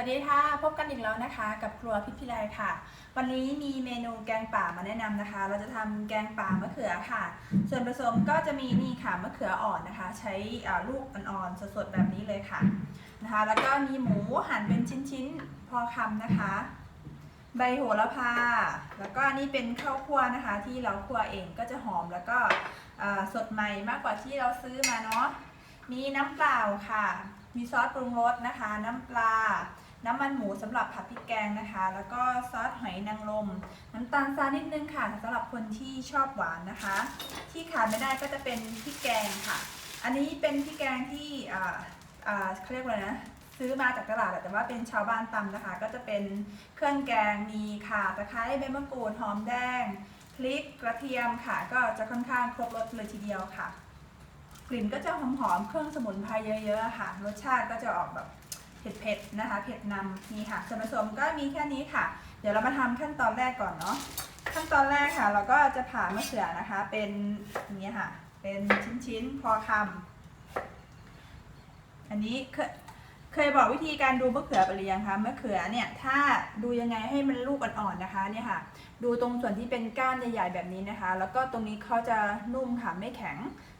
วัสดีค่ะ พบกันอีกแล้วนะคะ กับครัวพิพิไลค่ะ วันนี้มีเมนูแกงป่ามาแนะนำนะคะ เราจะทำแกงป่ามะเขือค่ะ ส่วนผสมก็จะมีนี่ค่ะมะเขืออ่อนนะคะ ใช้ลูกอ่อนๆสดๆแบบนี้เลยค่ะนะคะ แล้วก็มีหมูหั่นเป็นชิ้นๆพอคำนะคะ ใบโหระพา แล้วก็นี่เป็นข้าวคั่วนะคะ ที่เราคั่วเองก็จะหอมแล้วก็สดใหม่มากกว่าที่เราซื้อมาเนาะมีน้ำเปล่าค่ะ มีซอสปรุงรสนะคะ น้ำปลา น้ำมันหมูสำหรับผัดพริกแกงนะคะ แล้วก็ซอสหอยนางรมน้ำตาลทรายนิดนึงค่ะสำหรับคนที่ชอบหวานนะคะ ที่ขาดไม่ได้ก็จะเป็นพริกแกงค่ะ อันนี้เป็นพริกแกงที่เขาเรียกว่านะซื้อมาจากตลาดแต่ว่าเป็นชาวบ้านตำนะคะ ก็จะเป็นเครื่องแกงมีข่าตะไคร้ใบมะกรูดหอมแดงพริกกระเทียมค่ะ ก็จะค่อนข้างครบรสเลยทีเดียวค่ะ กลิ่นก็จะหอมๆเครื่องสมุนไพรเยอะๆค่ะ รสชาติก็จะออกแบบ เผ็ดๆนะคะ เผ็ดนำนี่ค่ะส่วนผสมก็มีแค่นี้ค่ะ เดี๋ยวเรามาทำขั้นตอนแรกก่อนเนาะขั้นตอนแรกค่ะ เราก็จะผ่ามะเขือนะคะ เป็นอย่างนี้ค่ะ เป็นชิ้นๆพอคำอันนี้เคยเคยบอกวิธีการดูมะเขือไปหรือยังคะมะเขือเนี่ยถ้าดูยังไงให้มันลูกอ่อนๆนะคะเนี่ยค่ะ ดูตรงส่วนที่เป็นก้านใหญ่ๆแบบนี้นะคะ แล้วก็ตรงนี้เขาจะนุ่มค่ะไม่แข็ง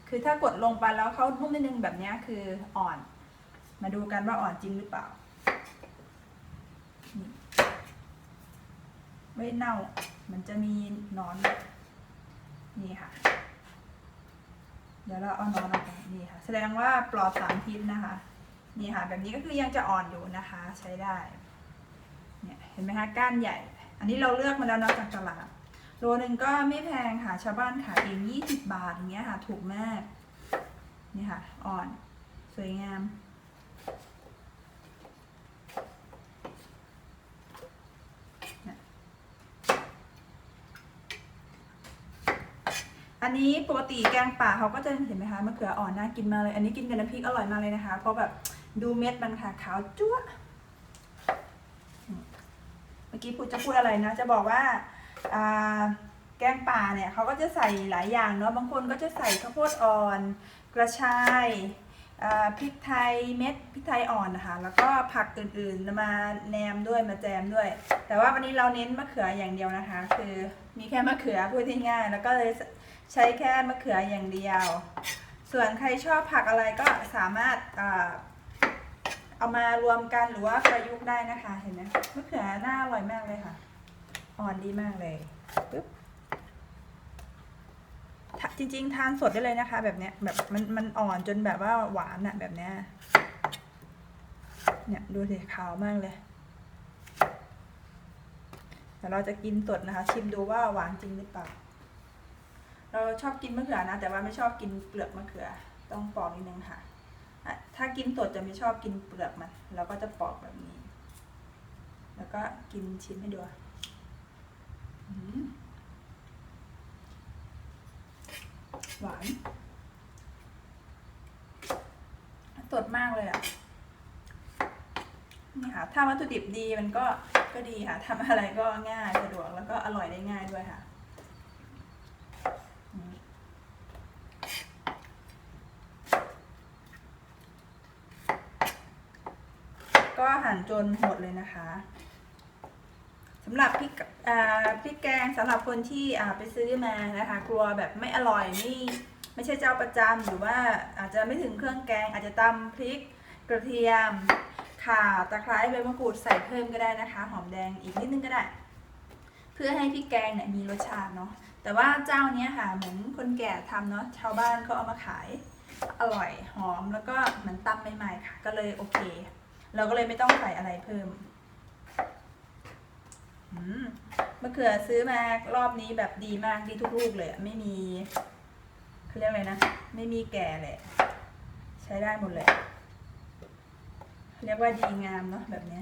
คือถ้ากดลงไปแล้วเขานุ่มนิดนึงแบบนี้คืออ่อน มาดูกันว่าอ่อนจริงหรือเปล่านี่ไม่เน่า มันจะมีนอน นี่ค่ะ เดี๋ยวเราเอานอนออกไปนี่ค่ะ แสดงว่าปลอดสารพิษนะคะ นี่ค่ะ แบบนี้ก็คือยังจะอ่อนอยู่นะคะ ใช้ได้ เนี่ยเห็นไหมคะก้านใหญ่ อันนี้เราเลือกมาแล้วเนาะจากตลาด โลหนึ่งก็ไม่แพงค่ะ ชาวบ้านขายเอง20 บาทอย่างเงี้ยค่ะ ถูกมาก นี่ค่ะ อ่อน สวยงาม อันนี้ปกติแกงป่าเขาก็จะเห็นไหมคะมะเขืออ่อนน่ากินมากเลย อันนี้กินกับน้ำพริกอร่อยมากเลยนะคะ เพราะแบบดูเม็ดมันค่ะขาวจั๊วเมื่อกี้พูดจะพูดอะไรนะ จะบอกว่าแกงป่าเนี่ยเขาก็จะใส่หลายอย่างเนาะบางคนก็จะใส่ข้าวโพดอ่อน กระชาย พริกไทยเม็ดพริกไทยอ่อนนะคะ แล้วก็ผักอื่นๆมาแนมด้วยมาแจมด้วย แต่ว่าวันนี้เราเน้นมะเขืออย่างเดียวนะคะ คือมีแค่มะเขือพูดง่ายๆแล้วก็เลยใช้แค่มะเขืออย่างเดียว ส่วนใครชอบผักอะไรก็สามารถเอามารวมกันหรือว่าประยุกต์ได้นะคะเห็นไหมมะเขือน่าอร่อยมากเลยค่ะ อ่อนดีมากเลยปึ๊บ จริง ๆ ทานสดได้เลยนะคะ แบบเนี้ยแบบมันมันอ่อนจนแบบว่าหวานอะแบบเนี้ยเนี่ยดูสิขาวมากเลยแต่เราจะกินสดนะคะ ชิมดูว่าหวานจริงหรือเปล่าเราชอบกินมะเขือนะ แต่ว่าไม่ชอบกินเปลือกมะเขือ ต้องปอกนิดนึงค่ะอะถ้ากินสดจะไม่ชอบกินเปลือกมันเราก็จะปอกแบบนี้ แล้วก็กินชิ้นให้ดูอืม หวานสดมากเลยอะ นี่ค่ะ ถ้าวัตถุดิบดีมันก็ก็ดีค่ะทำอะไรก็ง่ายสะดวกแล้วก็อร่อยได้ง่ายด้วยค่ะก็หั่นจนหมดเลยนะคะ สำหรับพริกพริกแกงสำหรับคนที่ไปซื้อมานะคะกลัวแบบไม่อร่อยไม่ไม่ใช่เจ้าประจำหรือว่าอาจจะไม่ถึงเครื่องแกง อาจจะตำพริกกระเทียมข่าตะไคร้ใบมะกรูดใส่เพิ่มก็ได้นะคะ หอมแดงอีกนิดนึงก็ได้ เพื่อให้พริกแกงเนี่ยมีรสชาติเนาะแต่ว่าเจ้าเนี้ยค่ะเหมือนคนแก่ทำเนาะชาวบ้านเขาเอามาขายอร่อยหอมแล้วก็เหมือนตำใหม่ๆค่ะ ก็เลยโอเค เราก็เลยไม่ต้องใส่อะไรเพิ่ม มะเขือซื้อมารอบนี้แบบดีมากดีทุกลูกเลยไม่มีเขาเรียกอะไรนะ ไม่มีแก่เลยใช้ได้หมดเลยเรียกว่าดีงามเนาะแบบนี้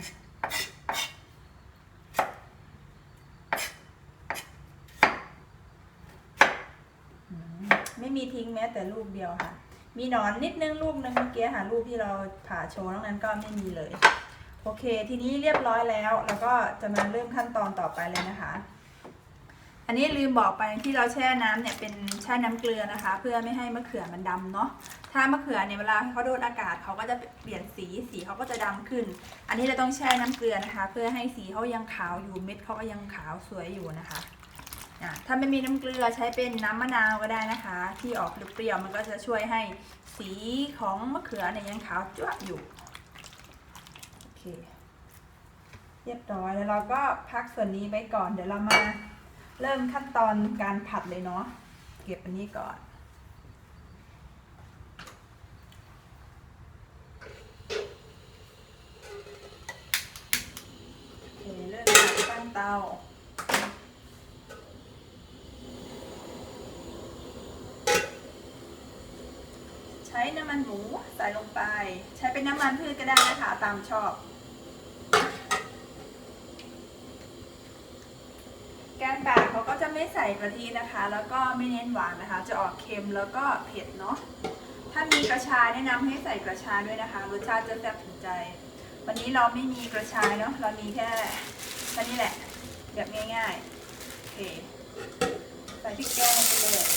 ไม่มีทิ้งแม้แต่ลูกเดียวค่ะ มีหนอนนิดนึงลูกนึงเมื่อกี้ค่ะลูกที่เราผ่าโชว์นอกนั้นก็ไม่มีเลย โอเค ทีนี้เรียบร้อยแล้ว แล้วก็จะมาเริ่มขั้นตอนต่อไปเลยนะคะ อันนี้ลืมบอกไปที่เราแช่น้ำเนี่ยเป็นแช่น้ำเกลือนะคะ เพื่อไม่ให้มะเขือมันดำเนาะ ถ้ามะเขือเนี่ยเวลาเขาโดนอากาศเขาก็จะเปลี่ยนสี สีเขาก็จะดำขึ้น อันนี้เราต้องแช่น้ำเกลือนะคะ เพื่อให้สีเขายังขาวอยู่ เม็ดเขาก็ยังขาวสวยอยู่นะคะะถ้าไม่มีน้ำเกลือใช้เป็นน้ำมะนาวก็ได้นะคะ ที่ออกเปรี้ยวมันก็จะช่วยให้สีของมะเขือเนี่ยยังขาวจ้วอยู่ เคเรียบร้อยแล้วเราก็พักส่วนนี้ไว้ก่อนเดี๋ยวเรามาเริ่มขั้นตอนการผัดเลยเนาะเก็บอันนี้ก่อนเคเริ่มจากตั้งเตาใช้น้ำมันหมูใส่ลงไป ใช้เป็นน้ำมันพืชก็ได้นะคะ ตามชอบ แกงป่าเขาก็จะไม่ใส่กะทินะคะ แล้วก็ไม่เน้นหวานนะคะ จะออกเค็มแล้วก็เผ็ดเนาะถ้ามีกระชายแนะนำให้ใส่กระชายด้วยนะคะรสชาติจะแซ่บถึงใจ วันนี้เราไม่มีกระชายเนาะเรามีแค่แค่นี้แหละแบบง่ายๆโอเคใส่พริกแกงไปเลย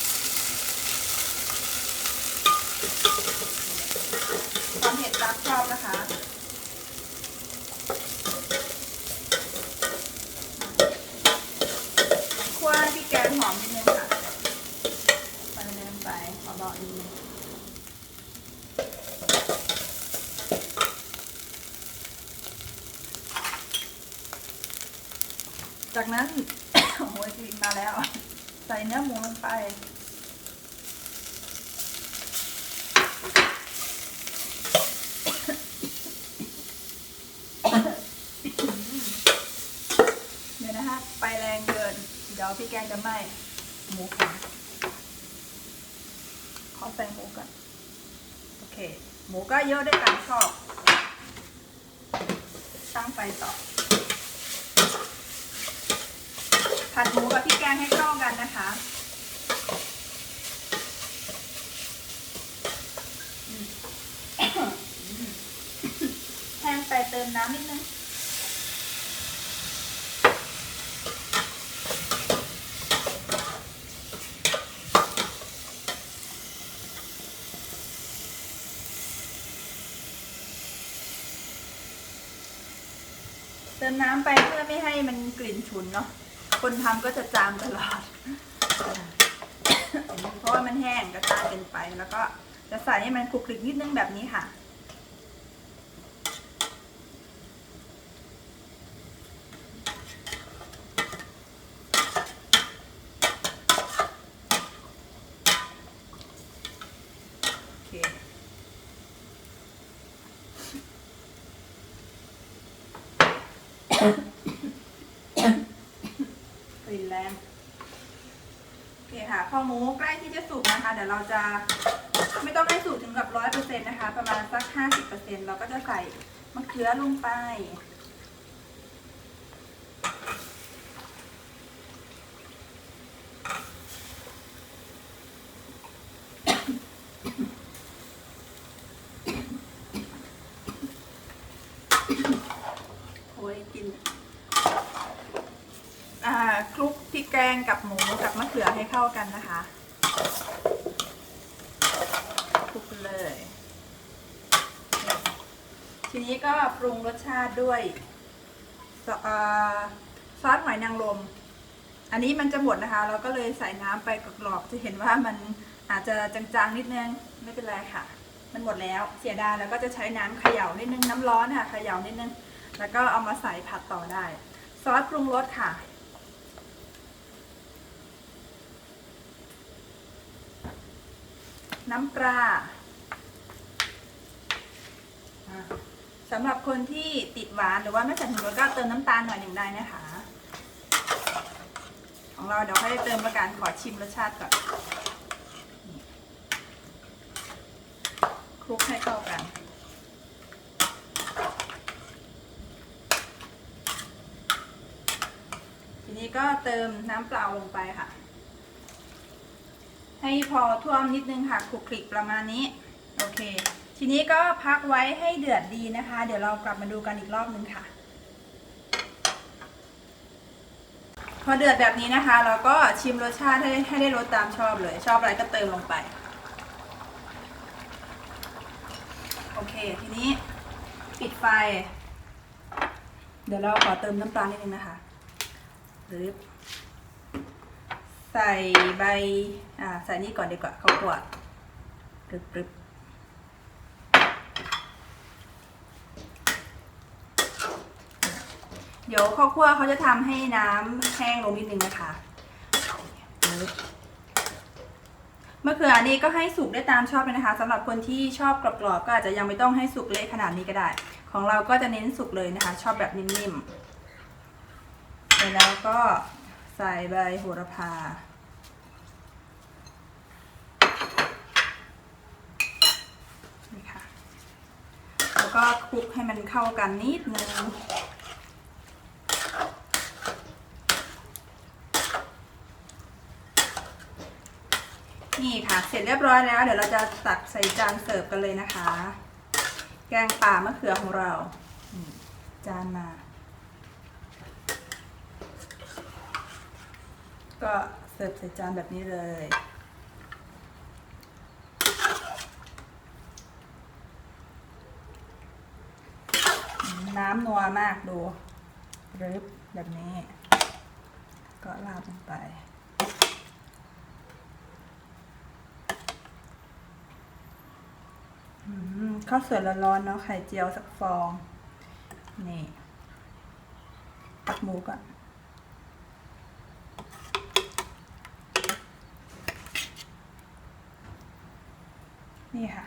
ความเผ็ดตามชอบนะคะ คั่วพริกแกงหอมนิดนึงค่ะไปเริ่มไปขอบอกนิดนึง จากนั้น โอ้โหกลิ่นมาแล้ว ใส่เนื้อหมูลงไป เดี๋ยวนะคะไฟแรงเกิน เดี๋ยวพี่แกงจะไหม้หมูค่ะขอใส่หมูก่อน โอเค หมูก็เยอะได้ตามชอบตั้งไฟต่อ ผัดหมูกับพี่แกงให้เข้ากันนะคะแห้งไปเติมน้ำนิดนึงเติมน้ำไปเพื่อไม่ให้มันกลิ่นฉุนเนาะ คนทำก็จะจามตลอด เพราะว่ามันแห้งกระจามเป็นไป แล้วก็จะใส่ให้มันคลุกคลิกนิดนึงแบบนี้ค่ะ โอเค กลิ่นแรงโอ เคค่ะข้าวหมูใกล้ที่จะสุกนะคะ เดี๋ยวเราจะไม่ต้องให้สุกถึงกับร้อยเปอร์เซ็นต์นะคะ ประมาณสักห้าสิบเปอร์เซ็นต์เราก็จะใส่มะเขือลงไป โอ้ยกิน อ่าคลุกพริกแก งกับหมูกับมะเขือให้เข้ากันนะคะคลุกเลย ทีนี้ก็ปรุงรสชาติด้วยซอสหอยนางรม อันนี้มันจะหมดนะคะ เราก็เลยใส่น้ำไปกรอบๆจะเห็นว่ามันอาจจะจางๆนิดนึง ไม่เป็นไรค่ะ มันหมดแล้ว เสียดายแล้วก็จะใช้น้ำเขย่านิดนึง น้ำร้อนค่ะ เขย่านิดนึง แล้วก็เอามาใส่ผัดต่อได้ ซอสปรุงรสค่ะ น้ำปลาสำหรับคนที่ติดหวานหรือว่าไม่ใส่ถุงรสก็เติมน้ำตาลหน่อยหนึ่งได้นะคะ ของเราเดี๋ยวให้เติมประการขอชิมรสชาติก่อนคลุกให้เข้ากันทีนี้ก็เติมน้ำเปล่าลงไปค่ะ ให้พอท่วมนิดนึงค่ะคลุกคลิกประมาณนี้ โอเค ทีนี้ก็พักไว้ให้เดือดดีนะคะ เดี๋ยวเรากลับมาดูกันอีกรอบนึงค่ะ พอเดือดแบบนี้นะคะ เราก็ชิมรสชาติให้ให้ได้รสตามชอบเลย ชอบอะไรก็เติมลงไป โอเค ทีนี้ปิดไฟ เดี๋ยวเราขอเติมน้ำตาลนิดนึงนะคะหรือ ใส่ใบ อ่า ใส่นี่ก่อนดีกว่าข้าวคั่วปรึบปรึบเดี๋ยวข้าวคั่วเขาจะทำให้น้ำแห้งลงนิดนึงนะคะปึ๊บมะเขือนี่ก็ให้สุกได้ตามชอบเลยนะคะสำหรับคนที่ชอบกรอบๆก็อาจจะยังไม่ต้องให้สุกเละขนาดนี้ก็ได้ ของเราก็จะเน้นสุกเลยนะคะ ชอบแบบนิ่มๆเสร็จแล้วก็ ใส่ใบโหระพา นี่ค่ะ แล้วก็คลุกให้มันเข้ากันนิดนึงนี่ค่ะ เสร็จเรียบร้อยแล้ว เดี๋ยวเราจะตักใส่จานเสิร์ฟกันเลยนะคะ แกงป่ามะเขือของเรา จานมา ก็เสิร์ฟใส่จานแบบนี้เลย น้ำนัวมากดูรึบแบบนี้ ก็ราดลงไปข้าวสวยร้อนๆเนาะไข่เจียวสักฟอง นี่ ตักหมูก่อน นี่ค่ะ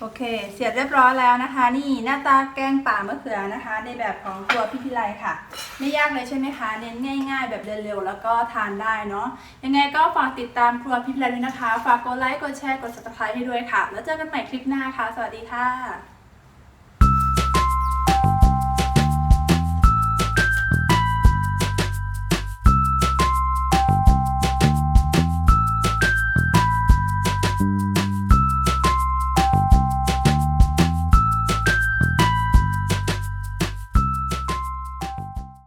โอเค เสร็จเรียบร้อยแล้วนะคะ นี่หน้าตาแกงป่ามะเขือนะคะ ในแบบของครัวพี่พิไลค่ะ ไม่ยากเลยใช่ไหมคะ เน้นง่าย ๆ แบบเร็วๆแล้วก็ทานได้เนาะ ยังไงก็ฝากติดตามครัวพี่พิไลด้วยนะคะ ฝากกดไลค์ กดแชร์ กด subscribe ให้ด้วยค่ะ แล้วเจอกันใหม่คลิปหน้าค่ะ สวัสดีค่ะ